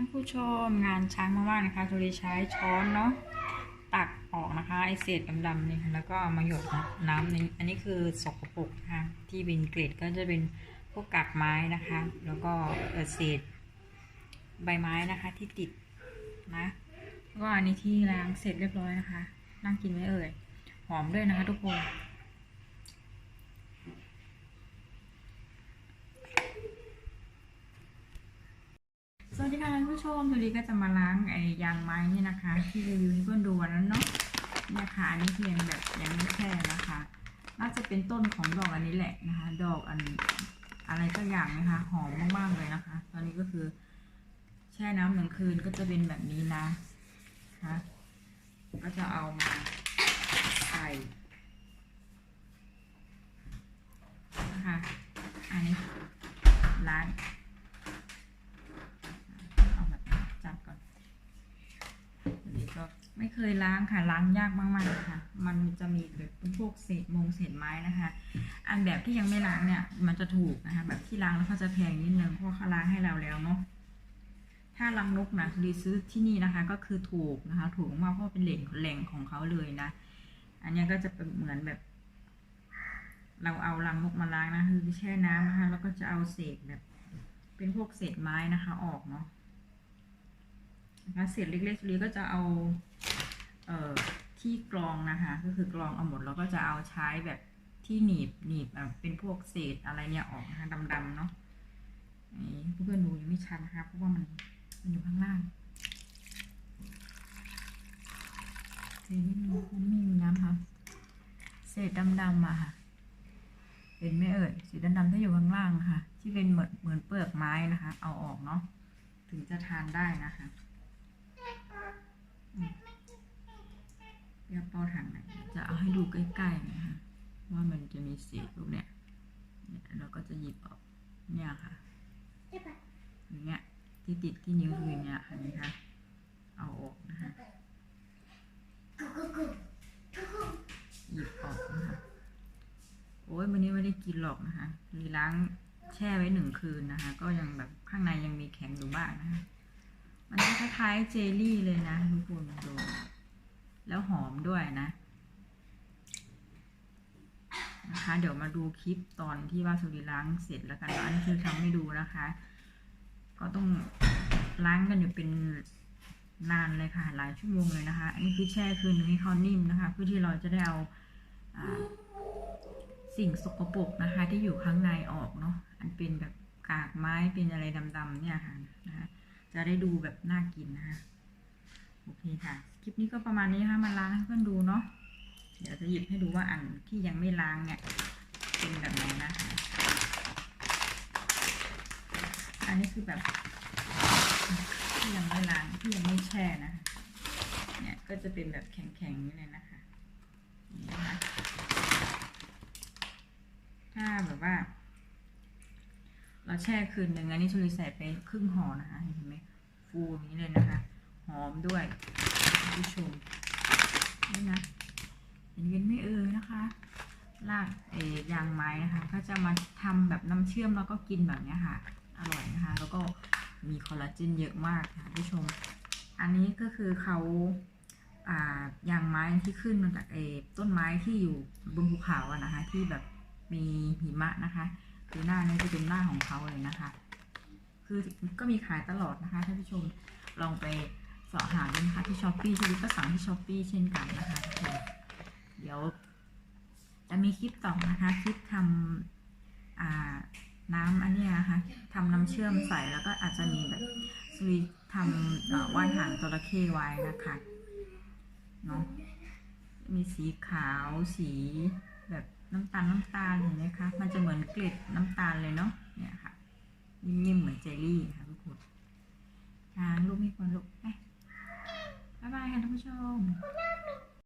ท่านผู้ชมงานช้างมากๆนะคะโดยใช้ช้อนเนาะตักออกนะคะไอเศษดำๆนี่แล้วก็เอามาหยดน้ำนี่อันนี้คือสกปรกนะคะที่เป็นเกล็ดก็จะเป็นพวกกากไม้นะคะ แล้วก็เอ่อเศษใบไม้นะคะที่ติดนะแล้วก็อันนี้ที่ล้างเสร็จเรียบร้อยนะคะ นั่งกินไม่เอ่ยหอมด้วยนะคะทุกคน ส วัสดีค่ะท่านผู้ชมตัวนี้ก็จะมาล้างไอ้ยางไม้นี่นะคะ ที่รีวิวให้เพื่อนดูวันนั้นเนาะเนี่ยค่ะอันนี้เพียงแบบยังไม่แช่นะคะ น่าจะเป็นต้นของดอกอันนี้แหละนะคะ ดอกอันอะไรก็อย่างนะคะ หอมมากๆเลยนะคะ ตอนนี้ก็คือ แช่น้ำหนึ่งคืนก็จะเป็นแบบนี้นะนะคะ ก็จะเอามาใส่นะคะอันนี้ล้าง เอาแบบนี้จับก่อนอันนี้ก็ ไม่เคยล้างค่ะล้างยากมากๆเลยค่ะมันจะมีแบบเป็นพวกเศษมงเศษไม้นะคะ อันแบบที่ยังไม่ล้างเนี่ย มันจะถูกนะคะ แบบที่ล้างแล้วเขาจะแพงนิดนึงเพราะเขาล้างให้เราแล้วเนาะถ้ารังนกนะรีซื้อที่นี่นะคะ ก็คือถูกนะคะ ถูกมากเพราะเป็นแหล่งแหล่งของเขาเลยนะ อันนี้ก็จะเป็นเหมือนแบบ เราเอารังนกมาล้างนะคือแช่น้ำนะคะ แล้วก็จะเอาเศษแบบ เป็นพวกเศษไม้นะคะ ออกเนาะ นะคะเศษเล็กๆนี้ก็จะเอาเอ่อที่กรองนะคะก็คือกรองเอาหมดแล้วก็จะเอาใช้แบบที่หนีบหนีบแบบเป็นพวกเศษอะไรเนี่ยออกนะคะดำๆเนาะนี่เพื่อนดูยังไม่ชัดนะคะเพราะว่ามันมันอยู่ข้างล่างเศษนิดนึงมันไม่มีน้ำค่ะเศษดำๆอะค่ะเห็นไหมเอ่ยสีดำๆที่อยู่ข้างล่างค่ะ ที่เป็นเหมือนเหมือนเปลือกไม้นะคะ เอาออกเนาะถึงจะทานได้นะคะ เดี๋ยวเป้าถังไหนจะเอาให้ดูใกล้ๆนะคะว่ามันจะมีสีพวกเนี้ยเนี่ยเราก็จะหยิบออกเนี่ยค่ะอย่างเงี้ยที่ติดที่นิ้วคืออย่างเงี้ยเห็นไหมคะเอาออกนะคะหยิบออกนะคะโอ้ยวันนี้ไม่ได้กินหรอกนะคะมีล้างแช่ไว้หนึ่งคืนนะคะ ก็ยังแบบข้างในยังมีแข็งอยู่บ้างนะคะ มันจะคล้ายๆเจลลี่เลยนะทุกคนดูแล้วหอมด้วยนะนะคะเดี๋ยวมาดูคลิปตอนที่ว่าสุริล้างเสร็จแล้วกันอันนี้คือทำให้ดูนะคะ ก็ต้องล้างกันอยู่เป็นนานเลยค่ะ หลายชั่วโมงเลยนะคะ อันนี้คือแช่คืนนึงให้เขานิ่มนะคะ เพื่อที่เราจะได้เอาอ่าสิ่งสกปรกนะคะ ที่อยู่ข้างในออกเนาะอันเป็นแบบกากไม้เป็นอะไรดำๆเนี่ยค่ะนะคะ จะได้ดูแบบน่ากินนะคะ โอเคค่ะ คลิปนี้ก็ประมาณนี้ค่ะมาล้างให้เพื่อนดูเนาะ เดี๋ยวจะหยิบให้ดูว่าอันที่ยังไม่ล้างเนี่ยเป็นแบบไหนนะคะ อันนี้คือแบบที่ยังไม่ล้างที่ยังไม่แช่นะคะเนี่ยก็จะเป็นแบบแข็งๆนี่เลยนะคะนี่นะคะถ้าแบบว่าเรา แช่คืนหนึ่งอันนี้ชุลิใส่ไปครึ่งห่อนะคะเห็นไหมฟูอย่างนี้เลยนะคะ หอมด้วยผู้ชมนี่นะเห็นกันไม่เอ่ยนะคะรากเอยยางไม้นะคะ ก็จะมาทำแบบน้ำเชื่อมแล้วก็กินแบบนี้ค่ะ อร่อยนะคะ แล้วก็มีคอลลาเจนเยอะมากค่ะผู้ชม อันนี้ก็คือเขาอ่ายางไม้ที่ขึ้นมาจากเออต้นไม้ที่อยู่บนภูเขาอะนะคะ ที่แบบมีหิมะนะคะ คือหน้านี้จะเป็นหน้าของเขาเลยนะคะ คือก็มีขายตลอดนะคะท่านผู้ชมลองไปเสาะหาดูนะคะที่ช้อปปี้ชีวิตก็สั่งที่ช้อปปี้เช่นกันนะคะทุกคนเดี๋ยว จะมีคลิปต่อนะคะคลิปทำน้ำอันเนี้ยนะคะทำน้ำเชื่อมใส่แล้วก็อาจจะมีแบบสวีทำว่านหางจระเข้ไว้นะคะเนาะมีสีขาวสีแบบ น้ำตาลน้ำตาลเห็นไหมคะ มันจะเหมือนเกล็ดน้ำตาลเลยเนาะเนี่ยค่ะ นิ่มๆเหมือนเจลลี่ค่ะ